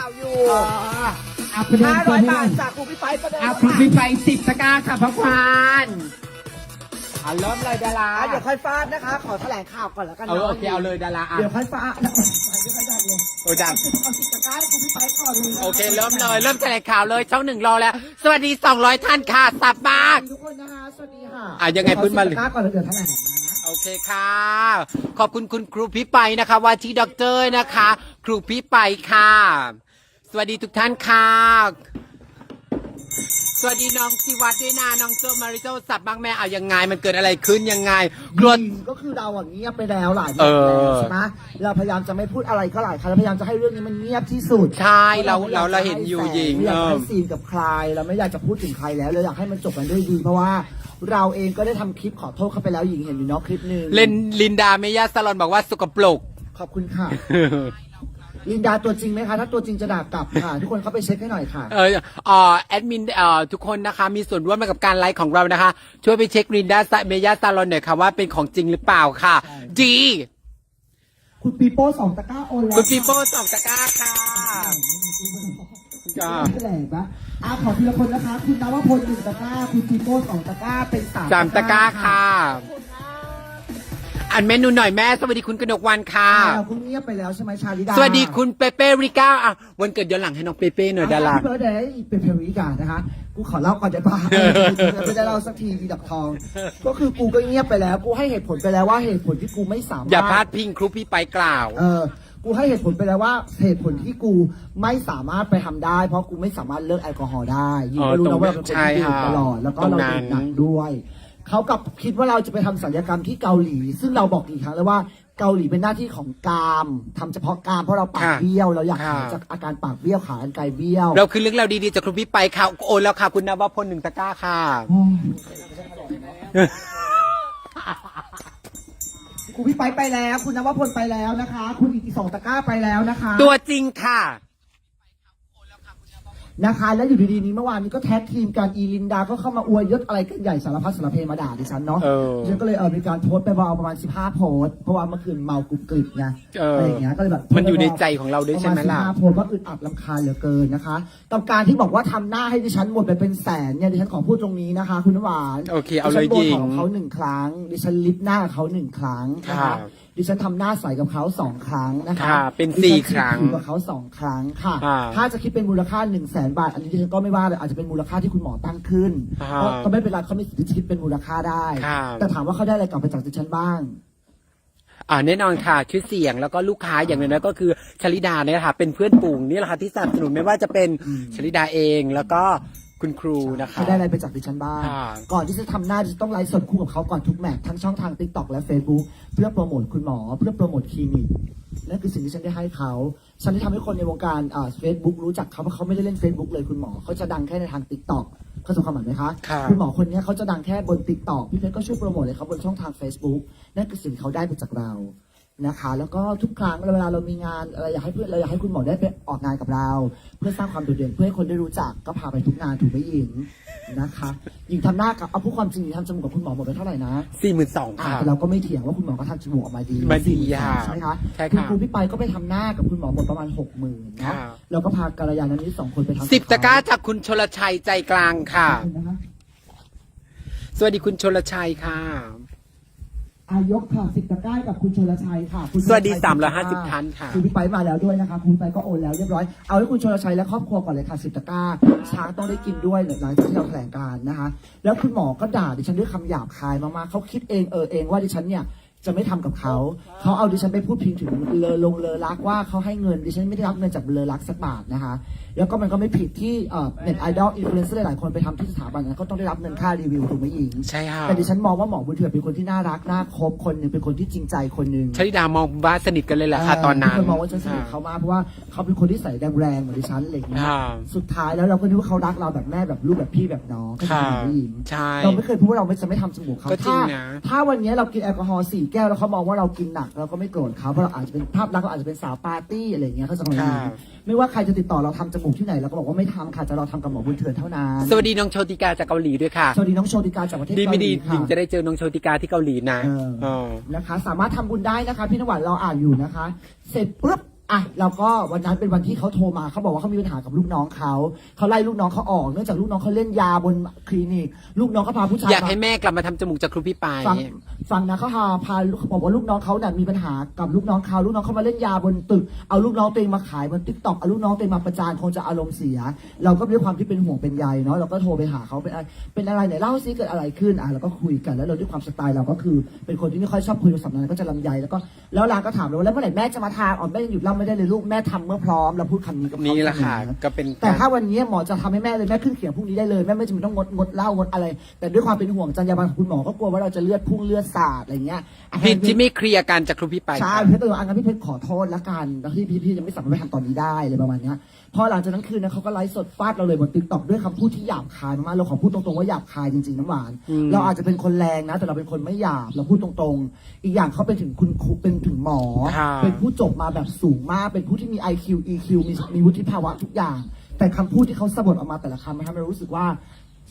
ข่าวอยู่อาประเด็นห้าตัร้วอยนี้บาทจากครูพี่ไปประเดิมอาคุณพี่ไปสิบตะกร้าค่ะพระควานเอาเริ่มเลยดาราอะเดี๋ยวค่อยฟาดนะคะ ขอแถลงข่าวก่อนแล้วกันเออโอเคเอาเลยดาราอะเดี๋ยวค่อยฟาดเดี๋ยวค่อยได้เลยโอ้ดังเอาสิบตะกร้าให้ครูพี่ไปก่อนเลยนะโอเคเริ่มเลยเริ่มแถลงข่าวเลยช่องหนึ่งรอแล้ว สวัสดี200ท่านค่ะสับมากทุกคนนะคะสวัสดีค่ะอะยังไงพูดมาเลยขอสิบตะกร้าก่อนแล้วเดี๋ยวแถลงนะโอเคค่ะ ขอบคุณคุณครูพี่ไปนะคะว่าที่ด็อกเตอร์นะคะ ครูพี่ไปค่ะ สวัสดีทุกท่านค่ะ สวัสดีน้องทิวัฒน์ด้วยนะน้องโจมาริโจสับบ้างแม่เอายังไง มันเกิดอะไรขึ้นยังไงกลัว ก็คือเราอะเงียบไปแล้วหลายเอเดือนอแล้วใช่ไหมเราพยายามจะไม่พูดอะไรก็หลายครั้งเราพยายามจะให้เรื่องนี้มันเงียบที่สุดใช่เราเราเราเห็นอยู่ไม่หญิงอยากเออให้ซีนกับใครเราไม่อยากจะพูดถึงใครแล้วเราอยากให้มันจบกันด้วยดี เพราะว่าเราเองก็ได้ทำคลิปขอโทษเขาไปแล้วหญิงเห็นอยู่เนาะคลิปหนึ่งเลนลินดาเมย่าสลอนบอกว่าสกปรก ขอบคุณค่ะ ลินดาตัวจริงไหมคะ ถ้าตัวจริงจะด่ากลับค่ะ ทุกคนเข้าไปเช็คให้หน่อยค่ะ เออเอ่อแอดมินเอ่อทุกคนนะคะ มีส่วนร่วมกับการไลฟ์ของเรานะคะ ช่วยไปเช็คลินดาเมย่าสลอนหน่อยค่ะว่าเป็นของจริงหรือเปล่าค่ะจีคุณปีโป้สองตะกร้าโอนแล้วคุณปีโป้สองตะกร้าค่ะจ้าแถลงปะอะขอทีละคนนะคะ คุณนวพลหนึ่งตะกร้า คุณปีโป้สองตะกร้า เป็นสามสามตะกร้าค่ะ อันเมนูหน่อยแม่สวัสดีคุณกนกวันค่ะอะเราเพิ่งเงียบไปแล้วใช่ไหมชาลิดาสวัสดีคุณเปเป้ริก้าอะวันเกิดย้อนหลังให้น้องเปเป้หน่อยดาราพี่เบิร์ดเดย์เป็นเพลวิกานะคะ กูขอเล่าก่อนได้ปะไม่ได้เล่าสักทีมีดับทอง ก็คือกูก็เงียบไปแล้ว กูให้เหตุผลไปแล้วว่าเหตุผลที่กูไม่สามารถ อย่าพลาดพิงครูพี่ไปกล่าว เออ กูให้เหตุผลไปแล้วว่าเหตุผลที่กูไม่สามารถไปทำได้ เพราะกูไม่สามารถเลิกแอลกอฮอล์ได้ยิ่งก็รู้นะว่าเราเป็นคนที่ดื่มตลอดแล้วก็เราดื่มหนักด้วย เขากับคิดว่าเราจะไปทำศัลยกรรมที่เกาหลี ซึ่งเราบอกกี่ครั้งแล้วว่าเกาหลีเป็นหน้าที่ของกามทำเฉพาะกามเพราะเราปากค่ะเบี้ยวเราอยากหายค่ะ จากอาการปากเบี้ยวขาอันไกลเบี้ยวเราคือเรื่องเราวดีๆจากครูพี่ไปค่ะโอนแล้วค่ะ คุณนวพลหนึ่งตะกร้าค่ะคุณพี่ไปไปแล้ว คุณนวพลไปแล้วนะคะ คุณอีกสองตะกร้าไปแล้วนะคะ ตัวจริงค่ะ นะคะ แล้วอยู่ดีๆนี้เมื่อวานนี้ก็แท็กทีมกันอีลินดาก็เข้ามาอวยยศอะไรกันใหญ่สารพัดสารเพมาด่าดิฉันเนาะเออดิฉันก็เลยเออมีการโพสต์ไปประมาณประมาณ 15 โพสต์เพราะว่าเมื่อคืนเมากรุบกริบไงเออออะไรอย่างเงี้ยก็เลยแบบมันอยู่ในใจของเราด้วยใช่ไหมล่ะ ประาณ15โพสต์ว่าอึดอัดลำคาญเหลือเกินนะคะกับการที่บอกว่าทำหน้าให้ดิฉันหมดไปเป็นแสนเนี่ยดิฉันขอพูดตรงนี้นะคะ คุณน้ำหวาน โอเคเอาเลยดิฉันโบหญิท็องกเขาหนึ่งครั้ง ดิฉันลิปหน้ากับเขาหนึ่งครั้งนะครัคะ บ ดิฉันทำหน้าใสกับเขาสองครั้งนะคะค่ะเป็นดิฉัสี่ครั้งฉีดผิวกับเขาสองครั้งค่ะค่ะถ้าจะคิดเป็นมูลค่า1นึ่งแสนบาท อันนี้ดิฉันก็ไม่ว่าเลยอาจจะเป็นมูลค่าที่คุณหมอตั้งขึ้นค่ะก็ก็ไม่เป็นไรเขาไม่สิทธิ์ที่จะคิดเป็นมูลค่าได้ค่ะแต่ถามว่าเขาได้อะไรกลับไปจากดิฉันบ้าง อ่าแน่นอนค่ะชื่อเสียงแล้วก็ลูกค้าอย่างน้อยๆก็คือชลิดาเนี่ยค่ะเป็นเพื่อนฝูงนี่แหละค่ะที่สนับสนุนไม่ว่าจะเป็นชลิดาเอง แล้วก็ คุณครูนะคะ เขาได้อะไรไปจากดิฉันบ้าง ค่ะ ก่อนที่จะทำหน้าดิฉันต้องไลฟ์สดคู่กับเขาก่อนทุกแมททั้งช่องทาง t ิ k t o k และ Facebook เพื่อโปรโมทคุณหมอ เพื่อโปรโมทคลินิกนั่นคือสิ่งที่ฉันได้ให้เขาฉันได้ทำให้คนในวงการอ่าเฟซบุ๊กรู้จักเขาเพราะเขาไม่ได้เล่น Facebook เลยคุณหมอเขาจะดังแค่ในทาง t ิ k t o k เข้าใจความหมายไหมคะค่ะ ณหมอคนนี้เขาจะดังแค่บน t ิ k t o k พี่เพชรก็ช่วยโปรโมทเลยเขาบนช่องทาง Facebook นั่นคือสิ่งที่เขาได้ไปจากเรา นะคะ แล้วก็ทุกครั้งเวลาเรามีงานอะไรอยากให้เพื่อนเราอยากให้คุณหมอได้ไปออกงานกับเรา เพื่อสร้างความโดดเด่นเพื่อให้คนได้รู้จักก็พาไปทุกงานถูกไหมหญิงนะคะหญิงทำหน้ากับเอาพูดความจริงหญิงทำจมูกกับคุณหมอหมดไปเท่าไหร่นะสี่หมื่นสองอ่าค่ะ แต่เราก็ไม่เถียงว่าคุณหมอก็ทำจมูกออกมาดีมาดี43,000ค่ะใช่ไหมคะใช่คุณค่ะครูพี่ไปก็ไปทำหน้ากับคุณหมอหมดประมาณหกหมื่นเนาะค่ะเราก็พากัลยาณมิตรสองคนไปทำสิบตะกร้าจากคุณชลชัยใจกลางค่ะ นะคะ สวัสดีคุณชลชัยค่ะ อายกค่ะสิบตะกร้ากับคุณชลชัยค่ะคุณชลชัยสวัสดี350ท่านค่ะคุณพี่ไปมาแล้วด้วยนะคะคุณพี่ไปก็โอนแล้วเรียบร้อยเอาให้คุณชลชัยและครอบครัวก่อนเลยค่ะสิบตะกร้าช้างต้องได้กินด้วยหลังจากที่เราแถลงการนะคะ แล้วคุณหมอก็ด่าดิฉันด้วยคำหยาบคายมากๆเขาคิดเองเออเองว่าดิฉันเนี่ยจะไม่ทำกับเขา เขาเอาดิฉันไปพูดพิงถึงเลอลงเลอรักว่าเขาให้เงินดิฉันไม่ได้รับเงินจากเลอรักสักบาทนะคะ แล้วก็มันก็ไม่ผิดที่เน็ตไอดอลอินฟลูเอนเซอร์หลายๆคนไปทำที่สถาบันนั้นก็ต้องได้รับเงินค่ารีวิวถูกไหมหญิงใช่ค่ะแต่ดิฉันมองว่าหมอบุญเถื่อนเป็นคนที่น่ารักน่าคบคนหนึ่งเป็นคนที่จริงใจคนหนึ่งชลิดามองว่าสนิทกันเลยแหละค่ะตอนนั้นทุกคนมองว่าฉันสนิทเขามากเพราะว่าเขาเป็นคนที่ใส่แรงๆเหมือนดิฉันอะไรอย่างเงี้ยค่ะสุดท้ายแล้วเราก็นึกว่าเขารักเราแบบแม่แบบลูกแบบพี่แบบน้องก็คือค่ะผู้หญิงใช่เราไม่เคยพูดว่าเราไม่จะไม่ทำจมูกเขาก็จริงถ้านะถ้าวันนี้เรากินแอลกอฮอล์สี่แก้วแล้วเขามองว่าเรากินหนักเราก็ไม่โกรธเขาเพราะเราอาจจะเป็นภาพลักษณ์เราอาจจะเป็นสาวปาร์ตี้อะไรอย่างเงี้ยเขาจะมองอย่างนี้ไม่ว่าใครจะติดต่อเราทำจมูกที่ไหนเราก็บอกว่าไม่ทำค่ะจะเราทำกับหมอบุญเถื่อนเท่านั้นสวัสดีน้องโชติกาจากเกาหลีด้วยค่ะ สวัสดีน้องโชติกาจากประเทศดีเกาไม่หดีลีหญิงค่ะจะได้เจอน้องโชติกาที่เกาหลีนะเออเออ นะคะ สามารถทำบุญได้นะคะ พี่นวัดเราอ่านอยู่นะคะ เสร็จปุ๊บ อะเราก็วันนั้นเป็นวันที่เขาโทรมาเขาบอกว่าเขามีปัญหากับลูกน้องเขาเขาไล่ลูกน้องเขาออกเนื่องจากลูกน้องเขาเล่นยาบนคลินิกลูกน้องเขาพาผู้ชายอยากมาให้แม่กลับมาทำจมูกจากครูพี่ปาย ฟังฟังนะเขาพาพาลูกบอกว่าลูกน้องเขาเนี่ยมีปัญหากับลูกน้องเขาลูกน้องเขามาเล่นยาบนตึกเอาลูกน้องตัวเองมาขายบนติ๊กต็อกเอาลูกน้องตัวเองมาประจานคงจะอารมณ์เสีย เราก็ด้วยความที่เป็นห่วงเป็นใยเนาะเราก็โทรไปหาเขาเป็นอะไรเป็นอะไรไหนเล่าซิเกิดอะไรขึ้นอะเราก็คุยกันแล้วเราด้วยความสไตล์เราก็คือ เป็นคนที่ไม่ค่อยชอบคุยโทรศัพท์นั้นก็จะลำใยแล้วก็แล้วลาก็ถามเราว่าแล้วเมื่อไหร่แม่จะมาทานอ๋อแม่ยังหยุดเล่าไม่ได้เลยลูกแม่ทำเมื่อพร้อมเราพูดคำนี้กับเขานี่แหละค่ะเสมอ ก็เป็นแต่ถ้าวันนี้หมอจะทำให้แม่เลยแม่ขึ้นเขียงพรุ่งนี้ได้เลยแม่ไม่จำเป็นต้องงดงดเหล้างดอะไร แต่ด้วยความเป็นห่วงจรรยาบรรณของคุณหมอก็กลัวว่าเราจะเลือดพุ่งเลือดสาดอะไรเงี้ยอะผิดที่ไม่เคลียร์กันจากครูพี่ปายใช่ค่ะพี่เพชรตัวอันนั้นพี่เพชรขอโทษละกันแล้วที่พี่พี่ยังไม่สามารถไปทำตอนนี้ได้เลยประมาณเนี้ยพอหลังจากนั้นคืนนั้นเขาก็ไลฟ์สดฟาดเราเลยบนติ๊กต็อกด้วยคำพูดที่หยาบคายมากๆเราขอพูดตรงๆว่าหยาบคายจริงๆน้ำหวาน อืม เราอาจจะเป็นคนแรงนะ แต่เราเป็นคนไม่หยาบเราพูดตรงๆ อีกอย่างเขาเป็นถึงคุณครูเป็นถึงหมอ ค่ะ เป็นผู้จบมาแบบสูงมากเป็นผู้ที่มี IQ EQ มีมีวุฒิภาวะทุกอย่าง แต่คำพูดที่เขาสะบัดออกมาแต่ละคำมันทำให้เรารู้สึกว่า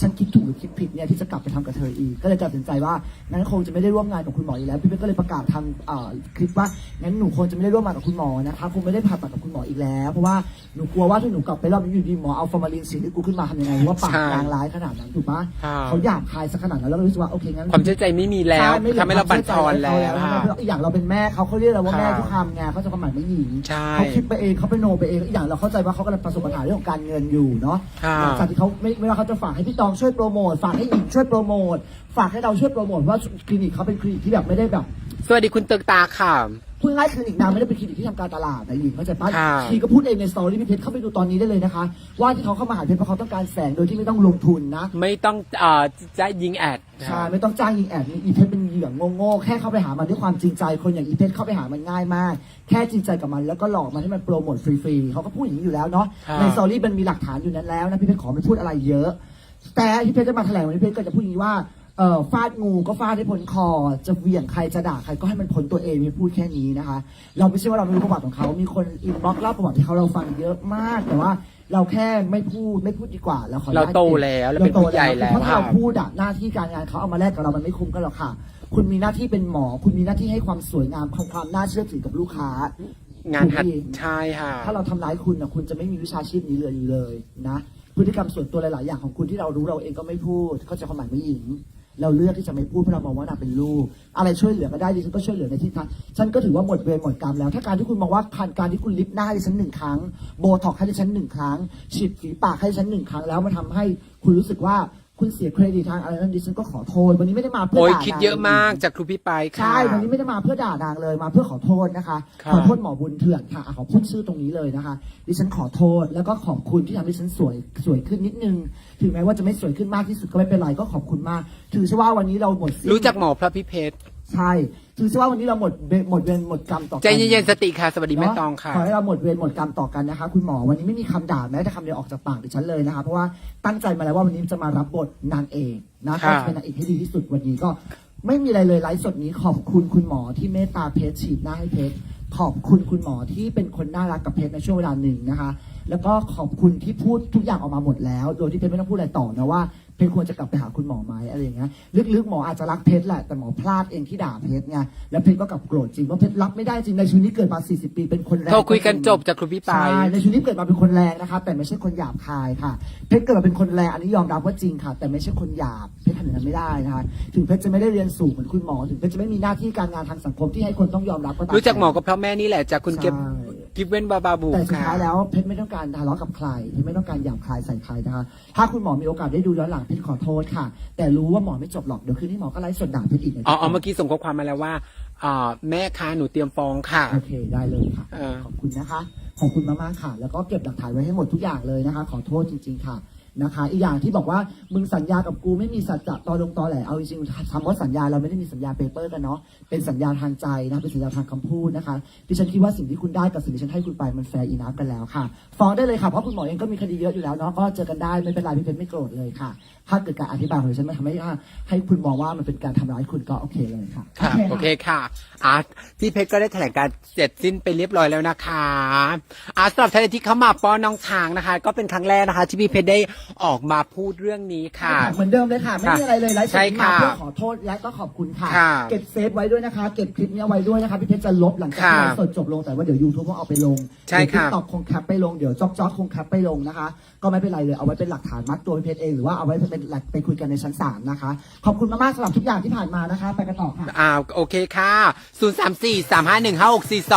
ฉันคิดถูกหรือคิดผิดเนี่ยที่จะกลับไปทำกับเธออีก ก็เลยตัดสินใจว่างั้นคงจะไม่ได้ร่วมงานกับคุณหมออีกแล้ว พี่เป๊กก็เลยประกาศทำเอ่อคลิปว่างั้นหนูคงจะไม่ได้ร่วมงานกับคุณหมอนะคะคงไม่ได้ผ่าตัดกับคุณหมออีกแล้ว เพราะว่าหนูกลัวว่าถ้าหนูกลับไปรอบนี้อยู่ดีหมอเอาฟอร์มาลินฉีดให้กูขึ้นมาทำยังไงว่าปากใช่นางร้ายขนาดนั้นถูกปะค่ะเขาหยาบคายสักขนาดนั้นแล้วเรารู้สึกว่าโอเคงั้นความเชื่อใจไม่มีแล้วใช่ไม่ทำให้เราบั่นทอนแล้วแล้วค่ะอีกอย่างเราเป็นแม่เขาเขาเรียกเราว่าค่ะแม่ทุกคำไงเขาจะประมาทไม่หญิงใช่เขาคิดไปเองเขาไปโนไปเองอีกอย่างเราเข้าใจว่าเขากำลังประสบปัญหาเรื่องของการเงินอยู่เนาะค่ะหลังจากที่เขาไม่เวลาเขาจะฝากให้พี่ตองช่วยโปรโมทฝากให้หญิงช่วยโปรโมทฝากให้เราช่วยโปรโมทว่าคลินิกเขาเป็นคลินิกที่แบบไม่ได้แบบสวัสดีคุณตึกตาค่ะ พูดง่ายๆคลินิกนางไม่ได้เป็นคลินิกที่ทำการตลาดแต่หญิงเข้าใจปะค่ะ ชีก็พูดเองในสตอรี่พี่เพชรเข้าไปดูตอนนี้ได้เลยนะคะ ว่าที่เขาเข้ามาหาเพชรเพราะเขาต้องการแสงโดยที่ไม่ต้องลงทุนนะ ไม่ต้องเอ่อจะยิงแอดใช่ ไม่ต้องจ้างยิงแอดอีเพชรเป็นเหยื่อโง่ๆแค่เข้าไปหามันด้วยความจริงใจ คนอย่างอีเพชรเข้าไปหามันง่ายมาก แค่จริงใจกับมันแล้วก็หลอกมันให้มันโปรโมทฟรีๆเขาก็พูดอย่างนี้อยู่แล้วเนาะครับในสตอรี่มันมีหลักฐานอยู่นั้นแล้วนะพี่เพชรขอไม่พูดอะไรเยอะ แต่พี่เพชรจะมาแถลงวันนี้พี่เพชรก็จะพูดอย่างนี้ว่าเอ่อฟาดงูก็ฟาดให้พ้นคอ จะเหวี่ยงใครจะด่าใครก็ให้มันพ้นตัวเองไม่พูดแค่นี้นะคะ เราไม่ใช่ว่าเราไม่รู้ประวัติของเขา มีคนอินบ็อกซ์เล่าประวัติที่เขาเราฟังเยอะมาก แต่ว่าเราแค่ไม่พูดไม่พูดดีกว่าเราขออนุญเราตโตแล้วเราเป็นผู้ใหญ่แล้วเพราะถ้าเราค่ะพูดอะหน้าที่การงานเขาเอามาแลกกับเรามันไม่คุ้มกันหรอกค่ะ คุณมีหน้าที่เป็นหมอ คุณมีหน้าที่ให้ความสวยงามความความน่าเชื่อถือกับลูกค้างานหัดถูกไหมใช่ค่ะถ้าเราทำร้ายคุณนะคุณจะไม่มีวิชาชีพนี้เลยอยู่เลยนะ พฤติกรรมส่วนตัวหลาย ๆ อย่างของคุณที่เรารู้เราเองก็ไม่พูด เขาจะความหมายไม่หญิง เราเลือกที่จะไม่พูดเพราะเรามองว่านางเป็นลูก อะไรช่วยเหลือก็ได้ดิฉันก็ช่วยเหลือในที่ทางฉันก็ถือว่าหมดเวรหมดกรรมแล้ว ถ้าการที่คุณมองว่าผ่านการที่คุณลิฟต์หน้าให้ดิฉันหนึ่งครั้งโบท็อกให้ดิฉันหนึ่งครั้งฉีดฝีปากให้ดิฉันหนึ่งครั้งแล้วมันทำให้คุณรู้สึกว่า คุณเสียเครดิตทางอะไรนั้นดิฉันก็ขอโทษ วันนี้ไม่ได้มาเพื่อโอ้ยด่าคิดนางเยอะมากจากครูพี่ปายค่ะ ใช่ วันนี้ไม่ได้มาเพื่อด่านางเลยมาเพื่อขอโทษนะคะ ค่ะ ขอโทษหมอบุญเถื่อนค่ะอะขอพูดชื่อตรงนี้เลยนะคะ ดิฉันขอโทษแล้วก็ขอบคุณที่ทำให้ฉันสวยสวยขึ้นนิดนึง ถึงแม้ว่าจะไม่สวยขึ้นมากที่สุดก็ไม่เป็นไรก็ขอบคุณมาก ถือซะว่าวันนี้เราหมดสิ้นรู้จักหมอพระพิเพชรใช่ ถือซะว่าวันนี้เราหมดเวรหมดเวรหมดกรรมต่อกั ใจเย็นๆสติค่ะ สวัสดีแม่ตองค่ะ ขอให้เราหมดเวรหมดกรรมต่อกันนะคะ คุณหมอวันนี้ไม่มีคำด่าแม้แต่คำเดียวออกจากปากดิฉันเลยนะคะ เพราะว่า ตั้งใจมาแล้วว่าวันนี้จะมารับบทนางเอกนะค่ะก็จะเป็นนางเอกให้ดีที่สุดวันนี้ก็ ไม่มีอะไรเลยไลฟ์สดนี้ขอบคุณคุณหมอที่เมตตาเพชรฉีดหน้าให้เพชรขอบคุณคุณหมอที่เป็นคนน่ารักกับเพชรในช่วงเวลาหนึ่งนะคะ แล้วก็ขอบคุณที่พูดทุกอย่างออกมาหมดแล้ว โดยที่เพชรไม่ต้องพูดอะไรต่อนะว่า เพชรควรจะกลับไปหาคุณหมอไหมอะไรอย่างเงี้ยลึกๆหมออาจจะรักเพชรแหละแต่หมอพลาดเองที่ด่าเพชรไงแล้วเพชรก็กลับโกรธจริงว่าเพชรรับไม่ได้จริงในชีวิตนี้เกิดมา 40 ปีเป็นคนแรงโทรคุยกันจบจากครูพี่ปายใช่ในชีวิตนี้เกิดมาเป็นคนแรงนะคะแต่ไม่ใช่คนหยาบคายค่ะ เพชรเกิดมาเป็นคนแรงอันนี้ยอมรับว่าจริงค่ะ แต่ไม่ใช่คนหยาบเพชรทำอย่างนั้นไม่ได้นะคะถึงเพชรจะไม่ได้เรียนสูงเหมือนคุณหมอ ถึงเพชรจะไม่มีหน้าที่การงานทางสังคมที่ให้คนต้องยอมรับก็ตามรู้จักหมอก็เพราะแม่นี่แหละจากคุณเก็บใช่ กิฟเว้นบาบาบูแต่สุดค่ะท้ายแล้วเพชรไม่ต้องการทะเลาะกับใครเพชรไม่ต้องการหยาบคายใส่ใครนะคะ ถ้าคุณหมอมีโอกาสได้ดูย้อนหลังเพชรขอโทษค่ะ แต่รู้ว่าหมอไม่จบหรอกเดี๋ยวคืนนี้หมอก็ไลฟ์สดด่าเพชรอีกนะอ๋ออ๋อเมื่อกี้ส่งข้อความมาแล้วว่าอ่าแม่คะหนูเตรียมฟ้องค่ะ โอเคได้เลยค่ะ เออ ขอบคุณนะคะ ขอบคุณมากๆค่ะ แล้วก็เก็บหลักฐานไว้ให้หมดทุกอย่างเลยนะคะ ขอโทษจริง ๆ ค่ะ นะคะ อีกอย่างที่บอกว่ามึงสัญญากับกูไม่มีสัจจะตอลงตอแหลเอาจริงๆคำว่าสัญญาเราไม่ได้มีสัญญาเปเปอร์กันเนาะเป็นสัญญาทางใจนะเป็นสัญญาทางคำพูดนะคะดิฉันคิดว่าสิ่งที่คุณได้กับสิ่งที่ฉันให้คุณไปมันแฟร์อีนัฟกันแล้วค่ะฟ้องได้เลยค่ะเพราะคุณหมอเองก็มีคดีเยอะอยู่แล้วเนาะก็เจอกันได้ไม่เป็นไรพี่เพชรไม่โกรธเลยค่ะ ถ้าเกิดการอธิบายของดิฉันมันทำให้ให้คุณมองว่ามันเป็นการทำร้ายคุณก็โอเคเลยค่ะค่ะโอเคค่ะอาพี่เพชรก็ได้แถลงการเสร็จสิ้นไปเรียบร้อยแล้วนะคะอาสำหรับท่านที่เข้ามาป้อนน้องช้างนะคะ ก็เป็นครั้งแรกนะคะ ที่พี่เพชรได้ออกมาพูดเรื่องนี้ค่ะ เหมือนเดิมเลยค่ะ ไม่มีอะไรเลยไลฟ์สใช่ดมาค่ะเพื่อขอโทษและก็ขอบคุณค่ะ ค่ะเก็บเซฟไว้ด้วยนะคะ เก็บคลิปนี้เอาไว้ด้วยนะคะ พี่เพชรจะลบหลังจากที่ค่ะไลฟ์สดจบลงแต่ว่าเดี๋ยวยูทูบเขาเอาไปลงใช่ค่ะ ตอกคงแคปไปลงเดี๋ยวจ๊อกจ๊อกคงแคปไปลงนะคะ ก็ไม่เป็นไรเลยเอาไว้เป็นหลักฐานมัดตัวพี่เพชรเองหรือว่าเอาไว้เป็นหลักไปคุยกันในชั้นศาลนะคะ ขอบคุณมากๆสำหรับทุกอย่างที่ผ่านมานะคะ ไปกันต่อค่ะ อ่าโอเคค่ะ 0 3 4 3 5 1 5 6 4